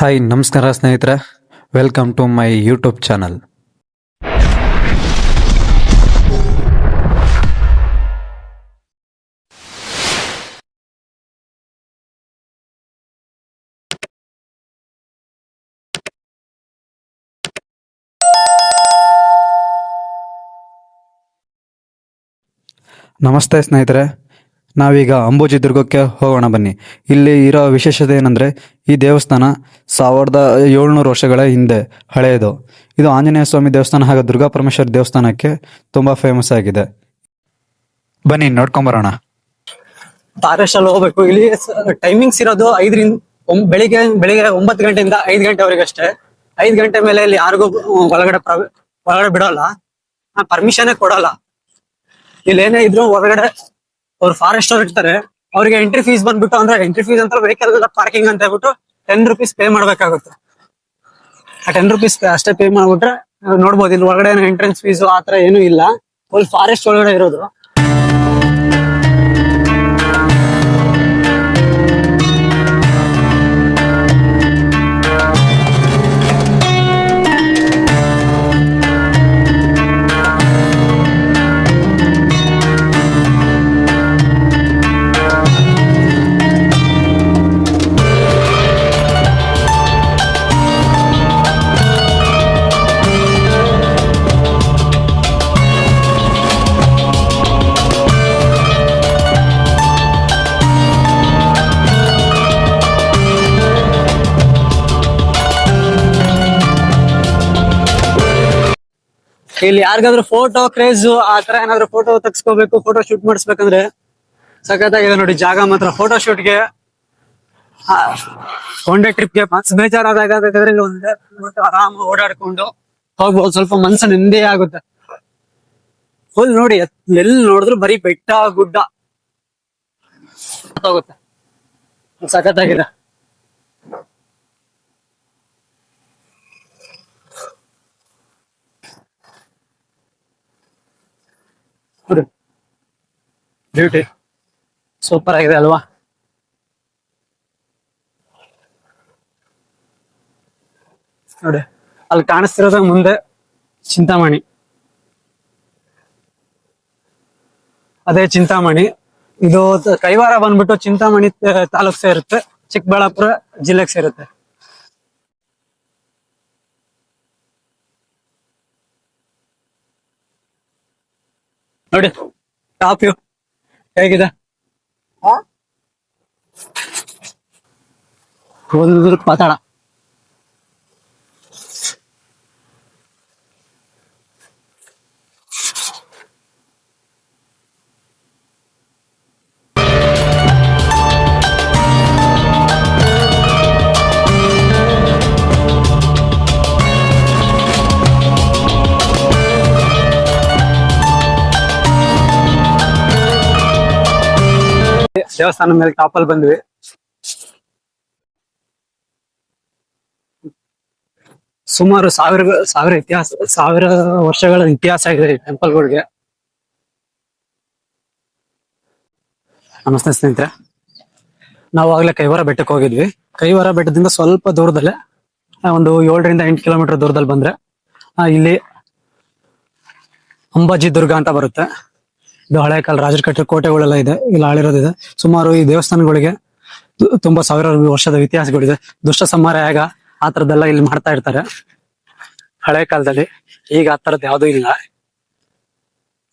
Hi ನಮಸ್ಕಾರ ಸ್ನೇಹಿತರೆ. Welcome to my YouTube channel ನಮಸ್ತೆ ಸ್ನೇಹಿತರೆ. ನಾವೀಗ ಅಂಬುಜಿ ದುರ್ಗಕ್ಕೆ ಹೋಗೋಣ ಬನ್ನಿ. ಇಲ್ಲಿ ಇರೋ ವಿಶೇಷತೆ ಏನಂದರೆ, ಈ ದೇವಸ್ಥಾನ ಸಾವಿರದ ಏಳ್ನೂರು ವರ್ಷಗಳ ಹಿಂದೆ ಹಳೆಯದು. ಇದು ಆಂಜನೇಯ ಸ್ವಾಮಿ ದೇವಸ್ಥಾನ ಹಾಗೂ ದುರ್ಗಾ ಪರಮೇಶ್ವರ ದೇವಸ್ಥಾನಕ್ಕೆ ತುಂಬ ಫೇಮಸ್ ಆಗಿದೆ. ಬನ್ನಿ ನೋಡ್ಕೊಂಬರೋಣ ಬರೋಣ. ಅಲ್ಲಿ ಹೋಗ್ಬೇಕು. ಇಲ್ಲಿ ಟೈಮಿಂಗ್ಸ್ ಇರೋದು ಐದರಿಂದ ಬೆಳಿಗ್ಗೆ ಬೆಳಿಗ್ಗೆ ಒಂಬತ್ತು ಗಂಟೆಯಿಂದ ಐದು ಗಂಟೆವರೆಗೆ ಅಷ್ಟೇ. ಐದು ಗಂಟೆ ಮೇಲೆ ಇಲ್ಲಿ ಯಾರಿಗೂ ಒಳಗಡೆ ಒಳಗಡೆ ಬಿಡೋಲ್ಲ. ಪರ್ಮಿಷನ್ ಕೊಡೋಲ್ಲ. ಇಲ್ಲಿ ಏನೇ ಇದ್ರು ಹೊರಗಡೆ ಅವ್ರು ಫಾರೆಸ್ಟ್ ಇರ್ತಾರೆ, ಅವ್ರಿಗೆ ಎಂಟ್ರಿ ಫೀಸ್ ಬಂದ್ಬಿಟ್ಟು ಅಂದ್ರೆ ಎಂಟ್ರಿ ಫೀಸ್ ಅಂತ ವೆಹಿಕಲ್ ಪಾರ್ಕಿಂಗ್ ಅಂತ ಹೇಳ್ಬಿಟ್ಟು ಟೆನ್ ರುಪೀಸ್ ಪೇ ಮಾಡ್ಬೇಕಾಗುತ್ತೆ. ಆ ಟೆನ್ ರುಪೀಸ್ ಅಷ್ಟೇ ಪೇ ಮಾಡ್ಬಿಟ್ರೆ, ನೋಡ್ಬೋದು ಇಲ್ಲಿ ಒಳಗಡೆ ಎಂಟ್ರೆನ್ಸ್ ಫೀಸ್ ಆತರ ಏನು ಇಲ್ಲ. ಫುಲ್ ಫಾರೆಸ್ಟ್ ಒಳಗಡೆ ಇರೋದು. ಇಲ್ಲಿ ಯಾರಿಗಾದ್ರೂ ಫೋಟೋ ಕ್ರೇಜ್ ಆ ತರ ಏನಾದ್ರು ಫೋಟೋ ತಗ್ಸ್ಕೋಬೇಕು ಫೋಟೋ ಶೂಟ್ ಮಾಡಿಸ್ಬೇಕಂದ್ರೆ ಸಖತ್ತಾಗಿದೆ ನೋಡಿ, ಜಾಗ ಮಾತ್ರ ಫೋಟೋ ಶೂಟ್ಗೆ ಒನ್ ಡೇ ಟ್ರಿಪ್ಗೆ ಮನ್ಸು ಬೇಜಾರಾದಾಗ ಆರಾಮ ಓಡಾಡ್ಕೊಂಡು ಹೋಗ್ಬೋದು. ಸ್ವಲ್ಪ ಮನ್ಸು ನೆಮ್ಮದಿ ಆಗುತ್ತೆ. ಫುಲ್ ನೋಡಿ ಎಲ್ಲಿ ನೋಡಿದ್ರು ಬರೀ ಬೆಟ್ಟ, ಗುಡ್ಡ. ಸಖತ್ ಸಖತ್ತಾಗಿದೆ. ಬ್ಯೂಟಿ ಸೂಪರ್ ಆಗಿದೆ ಅಲ್ವಾ? ನೋಡಿ, ಅಲ್ಲಿ ಕಾಣಿಸ್ತಿರೋದ ಮುಂದೆ ಚಿಂತಾಮಣಿ. ಅದೇ ಚಿಂತಾಮಣಿ. ಇದು ಕೈವಾರ ಬಂದ್ಬಿಟ್ಟು ಚಿಂತಾಮಣಿ ತಾಲೂಕ್ ಸೇರುತ್ತೆ. ಚಿಕ್ಕಬಳ್ಳಾಪುರ ಜಿಲ್ಲೆಗೆ ಸೇರುತ್ತೆ. ನೋಡಿ, ಟಾಪ್ ವ್ಯೂ. ಹೇಗಿದೆ? ಒಂದು ಪಾತಾಳ ದೇವಸ್ಥಾನ ಮೇಲೆ ಟಾಪಲ್ ಬಂದ್ವಿ. ಸುಮಾರು ಸಾವಿರ ಸಾವಿರ ಇತಿಹಾಸ, ಸಾವಿರ ವರ್ಷಗಳ ಇತಿಹಾಸ ಆಗಿದೆ ಈ ಟೆಂಪಲ್ಗಳಿಗೆ. ನಮಸ್ತೆ ಸ್ನೇಹಿತರೆ. ನಾವು ಆಗ್ಲೇ ಕೈವಾರ ಬೆಟ್ಟಕ್ಕೆ ಹೋಗಿದ್ವಿ. ಕೈವಾರ ಬೆಟ್ಟದಿಂದ ಸ್ವಲ್ಪ ದೂರದಲ್ಲೇ, ಒಂದು ಏಳರಿಂದ ಎಂಟು ಕಿಲೋಮೀಟರ್ ದೂರದಲ್ಲಿ ಬಂದ್ರೆ ಇಲ್ಲಿ ಅಂಬಾಜಿ ದುರ್ಗ ಅಂತ ಬರುತ್ತೆ. ಇದು ಹಳೆ ಕಾಲ ರಾಜರ ಕಟ್ಟಿದ ಕೋಟೆಗಳೆಲ್ಲ ಇದೆ, ಇಲ್ಲಿ ಆಳಿರೋದಿದೆ. ಸುಮಾರು ಈ ದೇವಸ್ಥಾನಗಳಿಗೆ ತುಂಬಾ ಸಾವಿರಾರು ವರ್ಷದ ಇತಿಹಾಸಗಳಿದೆ. ದುಷ್ಟ ಸಂಹಾರ ಯಾಗ ಆ ಇಲ್ಲಿ ಮಾಡ್ತಾ ಇರ್ತಾರೆ. ಹಳೆ ಕಾಲದಲ್ಲಿ ಈಗ ಆ ತರದ್ ಯಾವ್ದು ಇಲ್ಲ.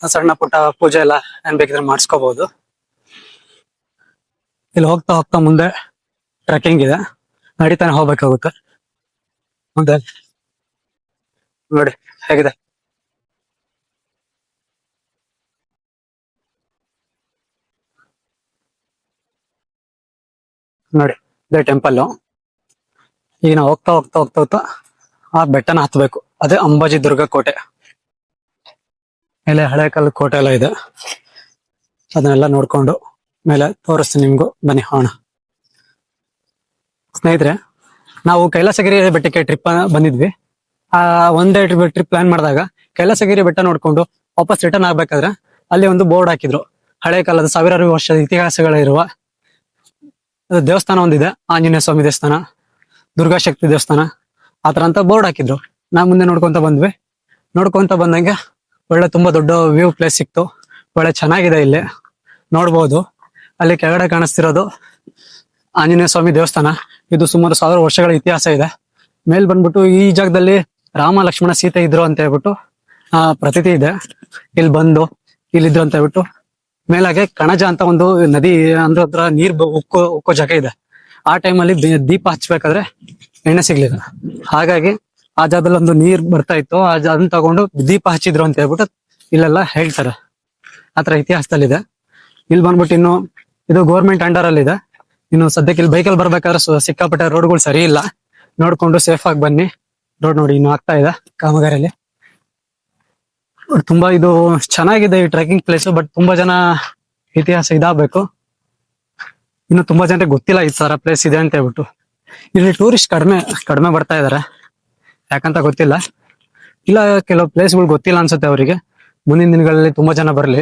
ಸಣ್ಣ ಪುಟ್ಟ ಪೂಜೆ ಎಲ್ಲ ಏನ್ ಬೇಕಿದ್ರೆ ಮಾಡಿಸ್ಕೋಬಹುದು ಇಲ್ಲಿ ಹೋಗ್ತಾ ಹೋಗ್ತಾ ಮುಂದೆ ಟ್ರೆಕಿಂಗ್ ಇದೆ. ನಡಿತಾನೆ ಹೋಗ್ಬೇಕಾಗುತ್ತೆ. ಮುಂದೆ ನೋಡಿ, ಹೇಗಿದೆ? ನೋಡಿ, ಇದೇ ಟೆಂಪಲ್ ಈಗ ನಾವು ಹೋಗ್ತಾ ಹೋಗ್ತಾ ಹೋಗ್ತಾ ಹೋಗ್ತಾ ಆ ಬೆಟ್ಟನ ಹತ್ಬೇಕು. ಅದೇ ಅಂಬಾಜಿ ದುರ್ಗ ಕೋಟೆ. ಮೇಲೆ ಹಳೆ ಕಾಲದ ಕೋಟೆ ಎಲ್ಲ ಇದೆ. ಅದನ್ನೆಲ್ಲ ನೋಡ್ಕೊಂಡು ಮೇಲೆ ತೋರಿಸ್ತೀನಿ ನಿಮ್ಗೂ. ಬನ್ನಿ ಹೋಣ ಸ್ನೇಹಿತರೆ, ನಾವು ಕೈಲಾಸಗಿರಿ ಬೆಟ್ಟಕ್ಕೆ ಟ್ರಿಪ್ ಬಂದಿದ್ವಿ. ಆ ಒನ್ ಡೇ ಟ್ರಿಪ್ ಪ್ಲಾನ್ ಮಾಡಿದಾಗ ಕೈಲಾಸಗಿರಿ ಬೆಟ್ಟ ನೋಡ್ಕೊಂಡು ವಾಪಸ್ ರಿಟರ್ನ್ ಆಗ್ಬೇಕಾದ್ರೆ ಅಲ್ಲಿ ಒಂದು ಬೋರ್ಡ್ ಹಾಕಿದ್ರು. ಹಳೆ ಕಾಲದ ಸಾವಿರಾರು ವರ್ಷದ ಇತಿಹಾಸಗಳಿರುವ ದೇವಸ್ಥಾನ ಒಂದಿದೆ, ಆಂಜನೇಯ ಸ್ವಾಮಿ ದೇವಸ್ಥಾನ ದುರ್ಗಾಶಕ್ತಿ ದೇವಸ್ಥಾನ. ಆ ಥರ ಅಂತ ಬೋರ್ಡ್ ಹಾಕಿದ್ರು. ನಾ ಮುಂದೆ ನೋಡ್ಕೊಂತ ಬಂದ್ವಿ. ನೋಡ್ಕೊಂತ ಬಂದಂಗೆ ಒಳ್ಳೆ ತುಂಬಾ ದೊಡ್ಡ ವ್ಯೂ ಪ್ಲೇಸ್ ಸಿಕ್ತು. ಒಳ್ಳೆ ಚೆನ್ನಾಗಿದೆ ಇಲ್ಲಿ. ನೋಡ್ಬೋದು. ಅಲ್ಲಿ ಕೆಳಗಡೆ ಕಾಣಿಸ್ತಿರೋದು ಆಂಜನೇಯ ಸ್ವಾಮಿ ದೇವಸ್ಥಾನ. ಇದು ಸುಮಾರು ಸಾವಿರ ವರ್ಷಗಳ ಇತಿಹಾಸ ಇದೆ. ಮೇಲ್ ಬಂದ್ಬಿಟ್ಟು ಈ ಜಾಗದಲ್ಲಿ ರಾಮ, ಲಕ್ಷ್ಮಣ, ಸೀತೆ ಇದ್ರು ಅಂತ ಹೇಳ್ಬಿಟ್ಟು, ಆ, ಪ್ರತೀತಿ ಇದೆ. ಇಲ್ಲಿ ಬಂದು ಇಲ್ಲಿದ್ರು ಅಂತ ಹೇಳ್ಬಿಟ್ಟು ಮೇಲಾಗೆ ಕಣಜ ಅಂತ ಒಂದು ನದಿ ಅಂದ್ರೆ ಹತ್ರ ನೀರ್ ಉಕ್ಕೋ ಉಕ್ಕೋ ಜಾಗ ಇದೆ. ಆ ಟೈಮಲ್ಲಿ ದೀಪ ಹಚ್ಬೇಕಾದ್ರೆ ಎಣ್ಣೆ ಸಿಗ್ಲಿಲ್ಲ. ಹಾಗಾಗಿ ಆ ಜಾಗದಲ್ಲಿ ಒಂದು ನೀರ್ ಬರ್ತಾ ಇತ್ತು. ಆ ಅದನ್ನ ತಗೊಂಡು ದೀಪ ಹಚ್ಚಿದ್ರು ಅಂತ ಹೇಳ್ಬಿಟ್ಟು ಇಲ್ಲೆಲ್ಲ ಹೇಳ್ತಾರೆ. ಆತರ ಇತಿಹಾಸದಲ್ಲಿದೆ. ಇಲ್ಲಿ ಬಂದ್ಬಿಟ್ಟು ಇನ್ನು ಇದು ಗೋರ್ಮೆಂಟ್ ಅಂಡರ್ ಅಲ್ಲಿ ಇದೆ. ಇನ್ನು ಸದ್ಯಕ್ಕೆ ಇಲ್ಲಿ ಬೈಕಲ್ಲಿ ಬರ್ಬೇಕಾದ್ರೆ ಸಿಕ್ಕಾಪಟ್ಟೆ ರೋಡ್ಗಳು ಸರಿ ಇಲ್ಲ. ನೋಡ್ಕೊಂಡು ಸೇಫ್ ಆಗಿ ಬನ್ನಿ. ರೋಡ್ ನೋಡಿ ಇನ್ನು ಆಗ್ತಾ ಇದೆ ಕಾಮಗಾರಿಯಲ್ಲಿ. ತುಂಬಾ ಇದು ಚೆನ್ನಾಗಿದೆ ಈ ಟ್ರೆಕಿಂಗ್ ಪ್ಲೇಸ್ ಬಟ್ ತುಂಬಾ ಜನ ಇತಿಹಾಸ ಇದಾಗಬೇಕು. ಇನ್ನು ತುಂಬಾ ಜನರಿಗೆ ಗೊತ್ತಿಲ್ಲ ಈ ತರ ಪ್ಲೇಸ್ ಇದೆ ಅಂತ ಹೇಳ್ಬಿಟ್ಟು. ಇಲ್ಲಿ ಟೂರಿಸ್ಟ್ ಕಡಿಮೆ ಕಡಿಮೆ ಬರ್ತಾ ಇದಾರೆ. ಯಾಕಂತ ಗೊತ್ತಿಲ್ಲ. ಇಲ್ಲ, ಕೆಲವು ಪ್ಲೇಸ್ಗಳು ಗೊತ್ತಿಲ್ಲ ಅನ್ಸುತ್ತೆ ಅವರಿಗೆ. ಮುಂದಿನ ದಿನಗಳಲ್ಲಿ ತುಂಬಾ ಜನ ಬರಲಿ.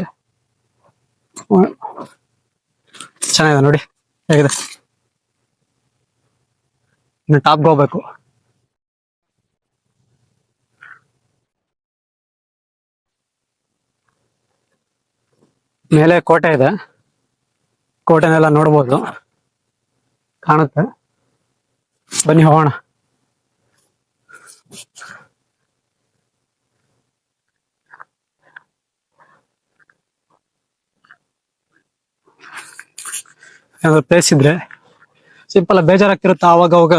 ಚೆನ್ನಾಗಿದೆ ನೋಡಿ. ಹೇಗಿದೆ? ಇನ್ನು ಟಾಪ್ಗೆ ಹೋಗ್ಬೇಕು. ಮೇಲೆ ಕೋಟೆ ಇದೆ. ಕೋಟೆನೆಲ್ಲ ನೋಡ್ಬೋದು. ಕಾಣುತ್ತೆ. ಬನ್ನಿ ಹೋಗೋಣ. ಯಾವ್ದಾದ್ರು ಪ್ಲೇಸ್ ಇದ್ರೆ ಸಿಂಪಲ್ ಬೇಜಾರಾಗ್ತಿರುತ್ತೆ? ಅವಾಗ ಅವಾಗ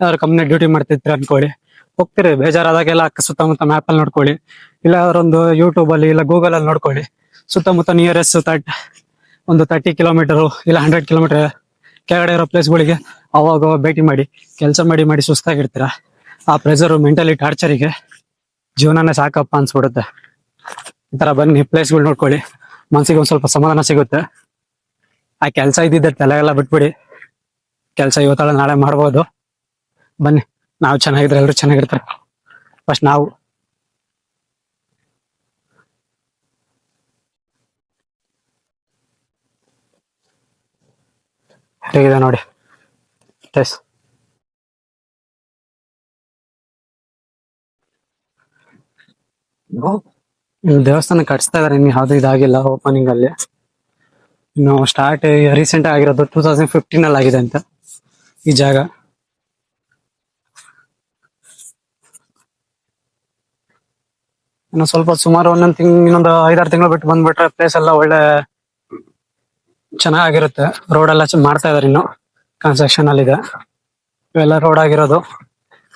ಯಾವ್ದಾದ್ರು ಕಂಪ್ನಿ ಡ್ಯೂಟಿ ಮಾಡ್ತಿರ್ತೀರ ಅನ್ಕೊಳ್ಳಿ. ಹೋಗ್ತೀರಿ, ಬೇಜಾರಾದಾಗೆಲ್ಲ ಸುತ್ತಮುತ್ತ ಮ್ಯಾಪ್ ಅಲ್ಲಿ ನೋಡ್ಕೊಳ್ಳಿ. ಇಲ್ಲ ಅವರೊಂದು ಯೂಟ್ಯೂಬ್ ಅಲ್ಲಿ ಇಲ್ಲ ಗೂಗಲ್ ಅಲ್ಲಿ ನೋಡ್ಕೊಳ್ಳಿ. ಸುತ್ತಮುತ್ತ ನಿಯರೆಸ್ಟ್ ತರ್ಟ್ ಒಂದು ತರ್ಟಿ ಕಿಲೋಮೀಟರ್ ಇಲ್ಲ ಹಂಡ್ರೆಡ್ ಕಿಲೋಮೀಟರ್ ಕೆಳಗಡೆ ಇರೋ ಪ್ಲೇಸ್ಗಳಿಗೆ ಅವಾಗ ಭೇಟಿ ಮಾಡಿ, ಕೆಲಸ ಮಾಡಿ ಮಾಡಿ ಸುಸ್ತಾಗಿರ್ತೀರ? ಆ ಪ್ರೆಷರು ಮೆಂಟಲಿ ಟಾರ್ಚರಿಗೆ ಜೀವನನೇ ಸಾಕಪ್ಪ ಅನ್ಸ್ಬಿಡುತ್ತೆ. ಈ ತರ ಬನ್ನಿ ಪ್ಲೇಸ್ಗಳು ನೋಡ್ಕೊಳ್ಳಿ. ಮನ್ಸಿಗೆ ಒಂದ್ ಸ್ವಲ್ಪ ಸಮಾಧಾನ ಸಿಗುತ್ತೆ. ಆ ಕೆಲಸ ಇದ್ದಿದ್ದೆ ತಲೆ ಎಲ್ಲ ಬಿಟ್ಬಿಡಿ. ಕೆಲಸ ಇವತ್ತಲ್ಲ ನಾಳೆ ಮಾಡ್ಬೋದು. ಬನ್ನಿ, ನಾವು ಚೆನ್ನಾಗಿದ್ರೆ ಎಲ್ಲರೂ ಚೆನ್ನಾಗಿರ್ತಾರೆ. ಫಸ್ಟ್ ನಾವು. ಹೇಗಿದೆ ನೋಡಿ. ಟೆಸ್ ದೇವಸ್ಥಾನ ಕಟ್ಸ್ತಾ ಇದಾರೆ ಇನ್ನು ಯಾವ್ದು ಇದಾಗಿಲ್ಲ ಓಪನಿಂಗ್ ಅಲ್ಲಿ. ಇನ್ನು ಸ್ಟಾರ್ಟ್ ರೀಸೆಂಟ್ ಆಗಿರೋದು ಟೂ ತೌಸಂಡ್ ಫಿಫ್ಟೀನ್ ಅಲ್ಲಿ ಆಗಿದೆ ಅಂತ ಈ ಜಾಗ. ಇನ್ನು ಸ್ವಲ್ಪ ಸುಮಾರು ಒಂದೊಂದು ತಿಂಗ್ ಇನ್ನೊಂದು ಐದಾರು ತಿಂಗಳು ಬಿಟ್ಟು ಬಂದ್ಬಿಟ್ರೆ ಪ್ಲೇಸ್ ಎಲ್ಲ ಒಳ್ಳೆ ಚೆನ್ನಾಗಿರುತ್ತೆ. ರೋಡ್ ಎಲ್ಲ ಮಾಡ್ತಾ ಇದಾರೆ ಇನ್ನು. ಕನ್ಸ್ಟ್ರಕ್ಷನ್ ಅಲ್ಲಿ ಇದೆ ಇವೆಲ್ಲ ರೋಡ್ ಆಗಿರೋದು.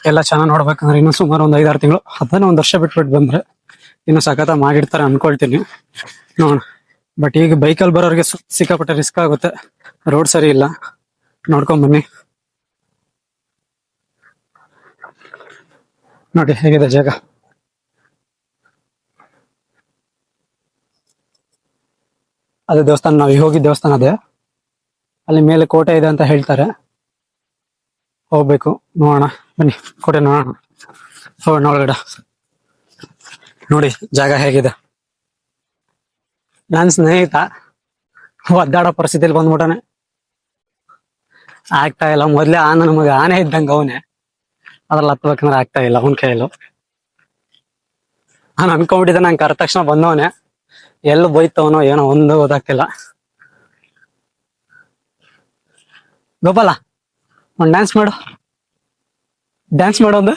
ಎಲ್ಲ ಚೆನ್ನಾಗಿ ನೋಡ್ಬೇಕಂದ್ರೆ ಇನ್ನು ಸುಮಾರು ಒಂದು ಐದಾರು ತಿಂಗಳು, ಅದನ್ನ ಒಂದ್ ವರ್ಷ ಬಿಟ್ಬಿಟ್ಟು ಬಂದ್ರೆ ಇನ್ನು ಸಖತ ಮಾಡಿರ್ತಾರೆ ಅನ್ಕೊಳ್ತೀನಿ. ನೋಡೋಣ ಬಟ್ ಈಗ ಬೈಕಲ್ಲಿ ಬರೋರಿಗೆ ಸು- ಸಿಕ್ಕಾಪಟ್ಟೆ ರಿಸ್ಕ್ ಆಗುತ್ತೆ. ರೋಡ್ ಸರಿ ಇಲ್ಲ. ನೋಡ್ಕೊಂಡ್ ಬನ್ನಿ. ನೋಡಿ, ಹೇಗಿದೆ ಜಾಗ? ಅದೇ ದೇವಸ್ಥಾನ, ನಾವು ಹೋಗಿ ದೇವಸ್ಥಾನ ಅದೇ. ಅಲ್ಲಿ ಮೇಲೆ ಕೋಟೆ ಇದೆ ಅಂತ ಹೇಳ್ತಾರೆ. ಹೋಗ್ಬೇಕು, ನೋಡೋಣ, ಬನ್ನಿ, ಕೋಟೆ ನೋಡೋಣ. ಹೋಗೋಣ ಒಳಗಡೆ. ನೋಡಿ, ಜಾಗ ಹೇಗಿದೆ. ನನ್ ಸ್ನೇಹಿತ, ಒದ್ದಾಡೋ ಪರಿಸ್ಥಿತಿಯಲ್ಲಿ ಬಂದ್ಬಿಟ್ಟಾನೆ. ಆಗ್ತಾ ಇಲ್ಲ, ಮೊದ್ಲೇ ಆನೆ ನಮಗೆ ಆನೆ ಇದ್ದಂಗೆ ಅವನೇ. ಅದ್ರಲ್ಲಿ ಹತ್ಬೇಕಂದ್ರೆ ಆಗ್ತಾ ಇಲ್ಲ, ಅವನ ಕೈಯಲ್ಲೂ. ನಾನು ಅನ್ಕೊಂಡ್ಬಿಟ್ಟಿದ್ದೆ, ನಂಗೆ ಕರೆದ ತಕ್ಷಣ ಬಂದವನೇ. ಎಲ್ಲಿ ಬೈತವನೋ ಏನೋ ಒಂದು ಗೊತ್ತಾಗ್ತಿಲ್ಲ. ಗೋಪಾಲ ಒಂದ್ ಡ್ಯಾನ್ಸ್ ಮಾಡು. ಡ್ಯಾನ್ಸ್ ಮಾಡು ಒಂದು.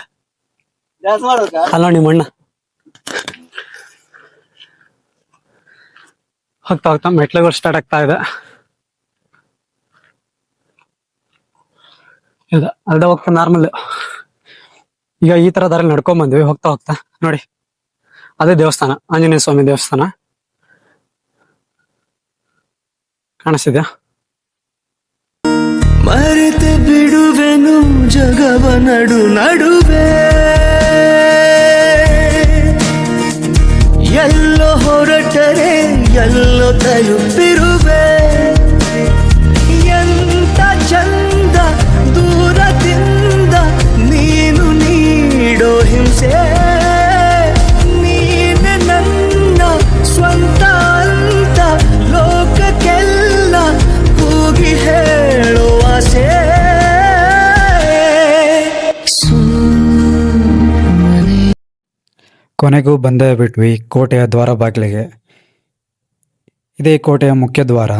ಅಲ್ಲ ನಿಮ್ಮ ಅಣ್ಣ. ಹೋಗ್ತಾ ಹೋಗ್ತಾ ಮೆಟ್ಲುಗಳು ಸ್ಟಾರ್ಟ್ ಆಗ್ತಾ ಇದೆ. ಇಲ್ಲ ಅಲ್ದ ಹೋಗ್ತಾ ನಾರ್ಮಲ್ ಈಗ ಈ ತರ ದಾರಲ್ಲಿ ನಡ್ಕೊಂಡ್ ಬಂದ್ವಿ ಹೋಗ್ತಾ ಹೋಗ್ತಾ. ನೋಡಿ ಅದೇ ದೇವಸ್ಥಾನ ಆಂಜನೇಯ ಸ್ವಾಮಿ ದೇವಸ್ಥಾನ. ಕಾಣಿಸ್ತಿದ್ಯಾ? ಮರೆತು ಬಿಡುವೆನು ಜಗವ ನಡು ನಡುವೆ. ಎಲ್ಲೋ ಹೊರಟರೆ ಎಲ್ಲೋ ತಲುಪಿರುವೆ ಕೊನೆಗೂ ಬಂದೇ ಬಿಟ್ವಿ ಕೋಟೆಯ ದ್ವಾರ ಬಾಗಿಲಿಗೆ. ಇದೇ ಕೋಟೆಯ ಮುಖ್ಯ ದ್ವಾರ.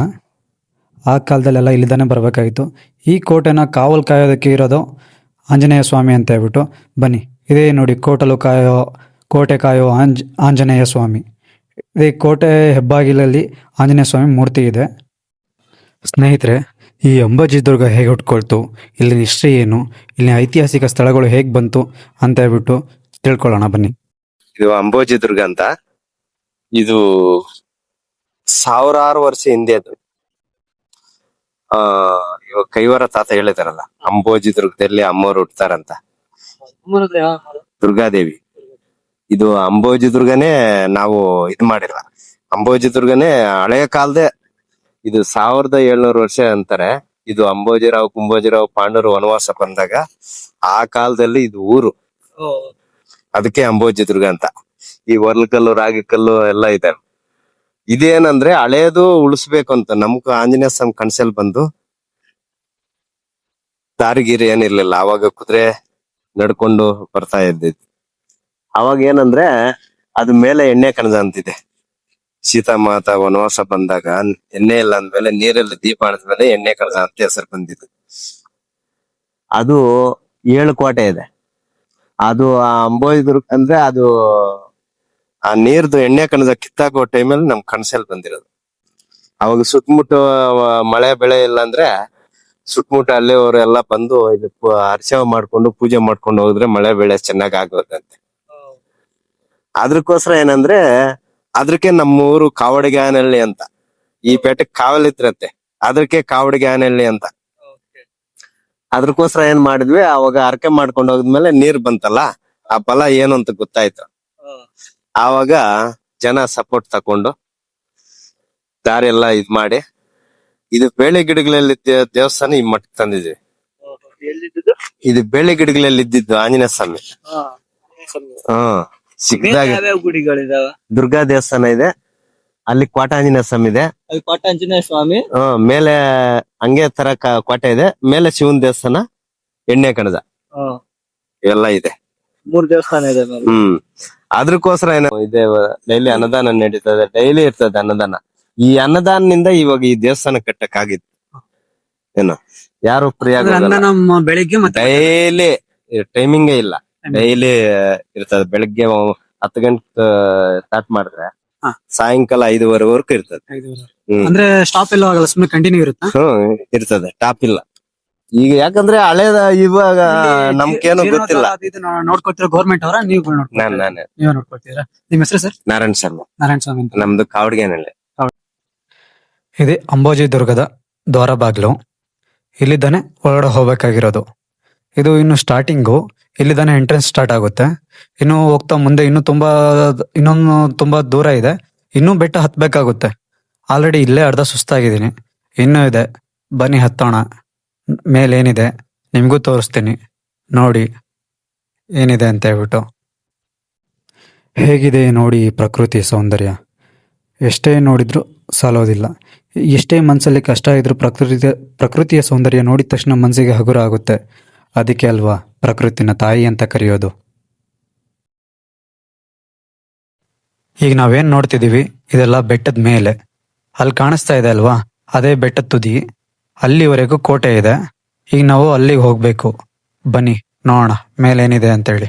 ಆ ಕಾಲದಲ್ಲೆಲ್ಲ ಇಲ್ಲಿದ್ದಾನೆ ಬರಬೇಕಾಗಿತ್ತು. ಈ ಕೋಟೆನ ಕಾವಲು ಕಾಯೋದಕ್ಕೆ ಇರೋದು ಆಂಜನೇಯ ಸ್ವಾಮಿ ಅಂತ ಹೇಳ್ಬಿಟ್ಟು. ಬನ್ನಿ, ಇದೇ ನೋಡಿ ಕೋಟಲು ಕಾಯೋ, ಕೋಟೆ ಕಾಯೋ ಆಂಜ್, ಆಂಜನೇಯ ಸ್ವಾಮಿ. ಇದೇ ಕೋಟೆ ಹೆಬ್ಬಾಗಿಲಲ್ಲಿ ಆಂಜನೇಯ ಸ್ವಾಮಿ ಮೂರ್ತಿ ಇದೆ. ಸ್ನೇಹಿತರೆ, ಈ ಅಂಬಾಜಿ ದುರ್ಗ ಹೇಗೆ ಹುಟ್ಕೊಳ್ತು? ಇಲ್ಲಿನ ಹಿಸ್ಟ್ರಿ ಏನು? ಇಲ್ಲಿನ ಐತಿಹಾಸಿಕ ಸ್ಥಳಗಳು ಹೇಗೆ ಬಂತು ಅಂತ ಹೇಳ್ಬಿಟ್ಟು ತಿಳ್ಕೊಳ್ಳೋಣ ಬನ್ನಿ. ಇದು ಅಂಬೋಜಿ ದುರ್ಗ ಅಂತ. ಇದು ಸಾವಿರಾರು ವರ್ಷ ಹಿಂದೆ ಅದು. ಆ ಇವಾಗ ಕೈವರ ತಾತ ಹೇಳಿದಾರಲ್ಲ ಅಂಬೋಜಿ ದುರ್ಗದಲ್ಲಿ ಅಮ್ಮವ್ರು ಹುಟ್ತಾರಂತ. ದುರ್ಗಾದೇವಿ. ಇದು ಅಂಬೋಜಿ ದುರ್ಗನೇ ನಾವು ಇದ್ ಮಾಡಿಲ್ಲ. ಅಂಬೋಜಿ ದುರ್ಗನೇ ಹಳೆಯ ಕಾಲದೆ ಇದು ಸಾವಿರದ ಏಳ್ನೂರು ವರ್ಷ ಅಂತಾರೆ. ಇದು ಅಂಬೋಜಿರಾವ್ ಕುಂಬೋಜಿರಾವ್ ಪಾಂಡೂರು ವನವಾಸ ಬಂದಾಗ ಆ ಕಾಲದಲ್ಲಿ ಇದು ಊರು. ಅದಕ್ಕೆ ಅಂಬೋಜಿ ದುರ್ಗ ಅಂತ. ಈ ಕಲ್ಲು, ರಾಗಿ ಕಲ್ಲು ಎಲ್ಲ ಇದೆ. ಇದೇನಂದ್ರೆ ಹಳೇದು ಉಳಿಸ್ಬೇಕು ಅಂತ ನಮ್ಗ ಆಂಜನೇಯ ಸ್ವಾಮಿ ಕನ್ಸಲ್ ಬಂದು ದಾರಿಗೀರಿ ಏನಿರ್ಲಿಲ್ಲ. ಅವಾಗ ಕುದುರೆ ನಡ್ಕೊಂಡು ಬರ್ತಾ ಇದ್ದಿದ್ದು. ಅವಾಗ ಏನಂದ್ರೆ ಅದ್ ಮೇಲೆ ಎಣ್ಣೆ ಕಣಜ ಅಂತಿದೆ. ಸೀತಾಮಾತಾ ವನವಾಸ ಬಂದಾಗ ಎಣ್ಣೆ ಇಲ್ಲ ಅಂದ್ಮೇಲೆ ನೀರಲ್ಲಿ ದೀಪ ಆಡಿದ್ಮೇಲೆ ಎಣ್ಣೆ ಕಣಜ ಅಂತ ಹೆಸರು ಬಂದಿದ್ದು. ಅದು ಏಳು ಕೋಟೆ ಇದೆ. ಅದು ಆ ಅಂಬೋಯಿ ದುರ್ಗ ಅಂದ್ರೆ ಅದು, ಆ ನೀರ್ದು ಎಣ್ಣೆ ಕಣದ ಕಿತ್ತಾಕೋ ಟೈಮಲ್ಲಿ ನಮ್ ಕನಸಲ್ಲಿ ಬಂದಿರೋದು. ಅವಾಗ ಸುತ್ತಮುತ್ತ ಮಳೆ ಬೆಳೆ ಇಲ್ಲ ಅಂದ್ರೆ ಸುತ್ತಮುತ್ತ ಅಲ್ಲಿ ಅವರೆಲ್ಲ ಬಂದು ಇದು ಅರ್ಚೆ ಮಾಡ್ಕೊಂಡು ಪೂಜೆ ಮಾಡ್ಕೊಂಡು ಹೋದ್ರೆ ಮಳೆ ಬೆಳೆ ಚೆನ್ನಾಗ್ ಆಗೋದಂತೆ ಅದಕ್ಕೋಸ್ಕರ ಏನಂದ್ರೆ ಅದಕ್ಕೆ ನಮ್ಮೂರು ಕಾವಡಿಗಾನಹಳ್ಳಿ ಅಂತ. ಈ ಪೇಟೆಗೆ ಕಾವಲಿದ್ರಂತೆ ಅದಕ್ಕೆ ಕಾವಡಿಗಾನಹಳ್ಳಿ ಅಂತ. ಅದಕ್ಕೋಸ್ಕರ ಏನ್ ಮಾಡಿದ್ವಿ ಅವಾಗ ಅರ್ಕೆ ಮಾಡ್ಕೊಂಡು ಹೋದ್ಮೇಲೆ ನೀರ್ ಬಂತಲ್ಲ ಆ ಫಲ ಏನು ಅಂತ ಗೊತ್ತಾಯ್ತು. ಆವಾಗ ಜನ ಸಪೋರ್ಟ್ ತಕೊಂಡು ದಾರಿ ಎಲ್ಲ ಇದ್ ಮಾಡಿ ಇದು ಬೇಳೆ ಗಿಡಗಳಲ್ಲಿ ದೇವಸ್ಥಾನ ಈ ಮಟ್ಟಕ್ಕೆ ತಂದಿದ್ವಿ. ಇದು ಬೇಳೆ ಗಿಡಗಳಲ್ಲಿ ಇದ್ದಿದ್ದು ಆಂಜನೇಯ ಸ್ವಾಮಿ. ಹ್ಮ್ ಸಿಕ್ಕದಾಗ ದುರ್ಗಾ ದೇವಸ್ಥಾನ ಇದೆ. ಅಲ್ಲಿ ಕೋಟ ಆಂಜನೇಯ ಸ್ವಾಮಿ ಇದೆ. ಅಲ್ಲಿ ಸ್ವಾಮಿ. ಹ್ಮ್ ಮೇಲೆ ಹಂಗೆ ತರ ಕ- ಕೋಟೆ ಇದೆ. ಮೇಲೆ ಶಿವನ್ ದೇವಸ್ಥಾನ ಎಣ್ಣೆ ಕಣದ ಇವೆಲ್ಲ ಇದೆ. ಮೂರ್ ದೇವಸ್ಥಾನ ಇದೆ ಮೇಲೆ ಹ್ಮ್. ಅದ್ರಕ್ಕೋಸ್ಕರ ಏನೋ ಇದೆ ಡೈಲಿ ಅನ್ನದಾನ ನಡೀತದೆ ಡೈಲಿ ಇರ್ತದೆ ಅನ್ನದಾನ. ಈ ಅನ್ನದಾನದಿಂದ ಇವಾಗ ಈ ದೇವಸ್ಥಾನ ಕಟ್ಟಕ್ ಆಗಿತ್ತು ಏನು ಯಾರು ಫ್ರೀ ಅಂದ್ರೆ ಅನ್ನ ನಮ್ಮ ಬೆಳಿಗ್ಗೆ ಮತ್ತೆ ಡೈಲಿ ಟೈಮಿಂಗೇ ಇಲ್ಲ. ಡೈಲಿ ಇರ್ತದೆ. ಬೆಳಿಗ್ಗೆ ಹತ್ತು ಗಂಟೆ ಸ್ಟಾರ್ಟ್ ಮಾಡಿದ್ರೆ. ಹಾ. ಸಾಯಂಕಾಲ ಐದುವರೆವರೆಗೂ ಇರ್ತದೆ. ಹ್ಮ್. ಅಂದ್ರೆ ಸ್ಟಾಪ್ ಎಲ್ಲ ಆಗಲ್ಲ ಸುಮ್ಮನೆ ಕಂಟಿನ್ಯೂ ಇರುತ್ತಾ? ಹ್ಮ್ ಇರ್ತದೆ. ಟಾಪ್ ಇಲ್ಲ. ಈಗ ಯಾಕಂದ್ರೆ ಹಳೇದ ಇವಾಗ ನಮ್ಗೇನು ಗೊತ್ತಿಲ್ಲ. ನೋಡ್ಕೊತೀರಾ ಗೌರ್ಮೆಂಟ್ ಅವರ ನೀವು ನಾನ್ ನಾನೇ. ನೀವೇ ನೋಡ್ಕೊತೀರಾ ನಿಮ್ ಹೆಸರು ಸರ್? ನಾರಾಯಣ್ ಶರ್ಮಾ. ನಾರಾಯಣ ಸ್ವಾಮಿ ಅಂತ. ನಮ್ದು ಕಾವಡಿಗೆನಲ್ಲಿ ಇದೆ ಅಂಬೋಜಿ ದುರ್ಗದ ದ್ವಾರ ಬಾಗಿಲು. ಇಲ್ಲಿದ್ದಾನೆ ಒಳಗಡೆ ಹೋಗ್ಬೇಕಾಗಿರೋದು. ಇದು ಇನ್ನು ಸ್ಟಾರ್ಟಿಂಗು ಇಲ್ಲಿದ್ದಾನೆ ಎಂಟ್ರೆನ್ಸ್ ಸ್ಟಾರ್ಟ್ ಆಗುತ್ತೆ. ಇನ್ನು ಹೋಗ್ತಾ ಮುಂದೆ, ಇನ್ನೂ ತುಂಬಾ, ಇನ್ನೊಂದು ತುಂಬಾ ದೂರ ಇದೆ. ಇನ್ನೂ ಬೆಟ್ಟ ಹತ್ಬೇಕಾಗುತ್ತೆ. ಆಲ್ರೆಡಿ ಇಲ್ಲೇ ಅರ್ಧ ಸುಸ್ತಾಗಿದ್ದೀನಿ. ಇನ್ನೂ ಇದೆ. ಬನ್ನಿ, ಹತ್ತೋಣ. ಮೇಲೇನಿದೆ. ನಿಮಗೂ ತೋರಿಸ್ತೀನಿ. ನೋಡಿ. ಏನಿದೆ ಅಂತ ಹೇಳ್ಬಿಟ್ಟು. ಹೇಗಿದೆ ನೋಡಿ ಪ್ರಕೃತಿ ಸೌಂದರ್ಯ? ಎಷ್ಟೇ ನೋಡಿದ್ರೂ ಸಾಲೋದಿಲ್ಲ. ಎಷ್ಟೇ ಮನಸ್ಸಲ್ಲಿ ಕಷ್ಟ ಇದ್ರೂ ಪ್ರಕೃತಿ, ಪ್ರಕೃತಿಯ ಸೌಂದರ್ಯ ನೋಡಿದ ತಕ್ಷಣ ಮನಸ್ಸಿಗೆ ಹಗುರ ಆಗುತ್ತೆ. ಅದಕ್ಕೆ ಅಲ್ವಾ ಪ್ರಕೃತಿನ ತಾಯಿ ಅಂತ ಕರೆಯೋದು? ಈಗ ನಾವೇನ್ ನೋಡ್ತಿದೀವಿ, ಇದೆಲ್ಲ ಬೆಟ್ಟದ ಮೇಲೆ. ಅಲ್ಲಿ ಕಾಣಿಸ್ತಾ ಇದೆ ಅಲ್ವಾ? ಅದೇ ಬೆಟ್ಟದ ತುದಿ. ಅಲ್ಲಿವರೆಗೂ ಕೋಟೆ ಇದೆ. ಈಗ ನಾವು ಅಲ್ಲಿಗೆ ಹೋಗ್ಬೇಕು. ಬನ್ನಿ, ನೋಡೋಣ, ಮೇಲೇನಿದೆ ಅಂತೇಳಿ.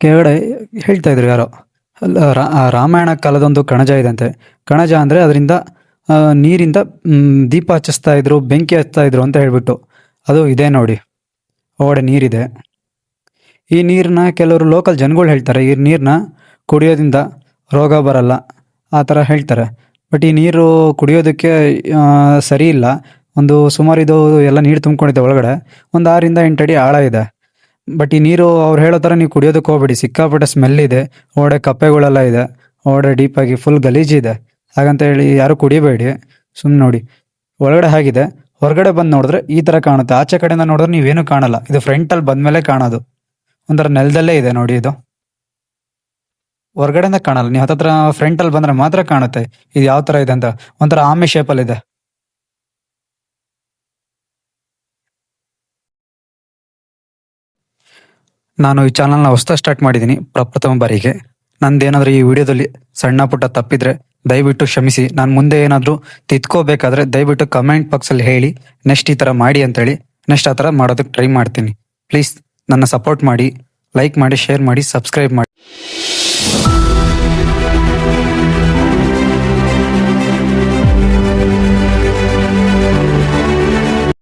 ಕೆಳಗಡೆ ಹೇಳ್ತಾ ಇದ್ರು ಯಾರೋ. ರಾಮಾಯಣ ಕಾಲದೊಂದು ಕಣಜ ಇದೆ ಅಂತೆ ಕಣಜ ಅಂದ್ರೆ ಅದರಿಂದ ನೀರಿಂದ ದೀಪ ಹಚ್ಚಿಸ್ತಾ ಇದ್ರು, ಬೆಂಕಿ ಹಚ್ತಾ ಇದ್ರು ಅಂತ ಹೇಳ್ಬಿಟ್ಟು. ಅದು ಇದೆ ನೋಡಿ. ಓಡೆ ನೀರಿದೆ. ಈ ನೀರನ್ನ ಕೆಲವರು ಲೋಕಲ್ ಜನಗಳು ಹೇಳ್ತಾರೆ, ಈ ನೀರನ್ನ ಕುಡಿಯೋದಿಂದ ರೋಗ ಬರಲ್ಲ, ಆ ಥರ ಹೇಳ್ತಾರೆ. ಬಟ್ ಈ ನೀರು ಕುಡಿಯೋದಕ್ಕೆ ಸರಿ ಇಲ್ಲ. ಒಂದು ಸುಮಾರು ಇದು ಎಲ್ಲ ನೀರು ತುಂಬಿಕೊಂಡಿದೆ ಒಳಗಡೆ. ಒಂದು ಆರಿಂದ ಎಂಟು ಅಡಿ ಆಳ ಇದೆ. ಬಟ್ ಈ ನೀರು ಅವ್ರು ಹೇಳೋ ಥರ ನೀವು ಕುಡಿಯೋದಕ್ಕೆ ಹೋಗ್ಬೇಡಿ. ಸಿಕ್ಕಾಪಟ್ಟೆ ಸ್ಮೆಲ್ ಇದೆ, ಓಡೆ ಕಪ್ಪೆಗಳೆಲ್ಲ ಇದೆ, ಓಡೆ ಡೀಪಾಗಿ ಫುಲ್ ಗಲೀಜಿದೆ ಹಾಗಂತ ಹೇಳಿ ಯಾರು ಕುಡಿಬೇಡಿ. ಸುಮ್ಮನೆ ನೋಡಿ. ಒಳಗಡೆ ಹಾಗಿದೆ. ಹೊರಗಡೆ ಬಂದು ನೋಡಿದ್ರೆ ಈ ಥರ ಕಾಣುತ್ತೆ. ಆಚೆ ಕಡೆಯಿಂದ ನೋಡಿದ್ರೆ ನೀವೇನು ಕಾಣಲ್ಲ. ಇದು ಫ್ರಂಟಲ್ಲಿ ಬಂದ್ಮೇಲೆ ಕಾಣೋದು. ಒಂಥರ ನೆಲದಲ್ಲೇ ಇದೆ ನೋಡಿ ಇದು. ಹೊರಗಡೆಯಿಂದ ಕಾಣಲ್ಲ. ನೀವು ಹತ್ತತ್ರ ಫ್ರಂಟಲ್ಲಿ ಬಂದ್ರೆ ಮಾತ್ರ ಕಾಣುತ್ತೆ. ಇದು ಯಾವ ಥರ ಇದೆ ಅಂತ. ಒಂಥರ ಆಮೆ ಶೇಪಲ್ಲಿ ಇದೆ. ನಾನು ಈ ಚಾನಲ್ನ ಹೊಸ್ತಾ ಸ್ಟಾರ್ಟ್ ಮಾಡಿದ್ದೀನಿ. ಪ್ರಪ್ರಥಮ ಬಾರಿಗೆ. ನಂದೇನಾದ್ರೂ ಈ ವಿಡಿಯೋದಲ್ಲಿ ಸಣ್ಣ ಪುಟ್ಟ ತಪ್ಪಿದ್ರೆ ದಯವಿಟ್ಟು ಕ್ಷಮಿಸಿ. ನಾನು ಮುಂದೆ ಏನಾದರೂ ತಿದ್ಕೋಬೇಕಾದ್ರೆ ದಯವಿಟ್ಟು ಕಮೆಂಟ್ ಬಾಕ್ಸಲ್ಲಿ ಹೇಳಿ, ನೆಕ್ಸ್ಟ್ ಈ ಥರ ಮಾಡಿ ಅಂತೇಳಿ, ನೆಕ್ಸ್ಟ್ ಆ ಥರ ಮಾಡೋದಕ್ಕೆ ಟ್ರೈ ಮಾಡ್ತೀನಿ. ಪ್ಲೀಸ್, ನನ್ನ ಸಪೋರ್ಟ್ ಮಾಡಿ, ಲೈಕ್ ಮಾಡಿ, ಶೇರ್ ಮಾಡಿ, ಸಬ್ಸ್ಕ್ರೈಬ್ ಮಾಡಿ.